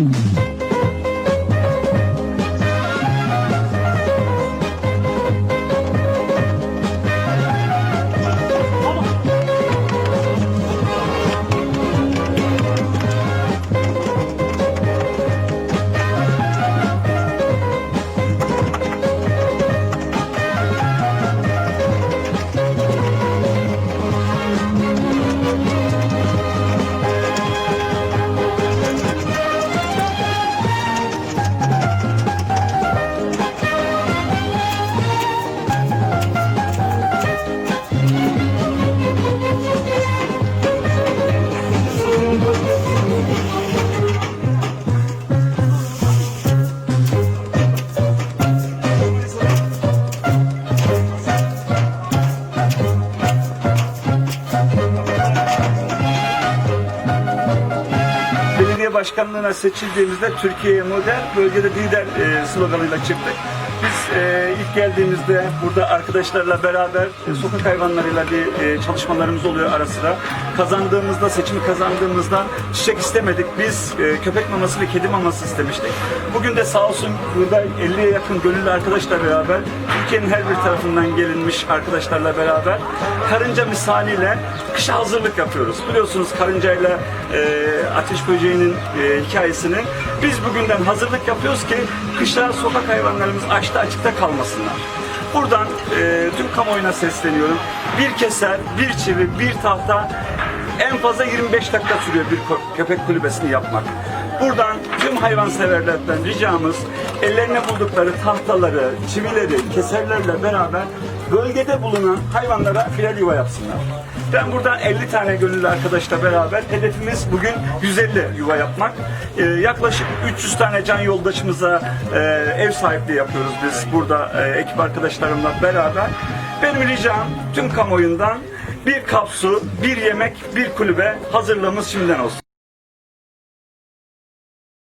Mm-hmm. Başkanlığına seçildiğimizde Türkiye'ye model, bölgede lider e, sloganıyla çıktık. Biz e, ilk geldiğimizde burada arkadaşlarla beraber e, sokak hayvanlarıyla bir e, çalışmalarımız oluyor ara sıra. Kazandığımızda, seçimi kazandığımızda çiçek istemedik. Biz e, köpek maması ve kedi maması istemiştik. Bugün de sağ olsun burada 50'ye yakın gönüllü arkadaşla beraber Türkiye'nin her bir tarafından gelinmiş arkadaşlarla beraber karınca misaliyle kışa hazırlık yapıyoruz. Biliyorsunuz karıncayla e, ateş böceğinin e, hikayesini biz bugünden hazırlık yapıyoruz ki kışa sokak hayvanlarımız açta açıkta kalmasınlar. Buradan e, tüm kamuoyuna sesleniyorum. Bir keser, bir çivi, bir tahta en fazla 25 dakika sürüyor bir köpek kulübesini yapmak. Buradan tüm hayvanseverlerden ricamız ellerine buldukları tahtaları, çivileri, keserlerle beraber bölgede bulunan hayvanlara filer yuva yapsınlar. Ben buradan 50 tane gönüllü arkadaşla beraber hedefimiz bugün 150 yuva yapmak. Ee, yaklaşık 300 tane can yoldaşımıza e, ev sahipliği yapıyoruz biz burada e, ekip arkadaşlarımla beraber. Benim ricam tüm kamuoyundan bir kap su, bir yemek, bir kulübe hazırlığımız şimdiden olsun.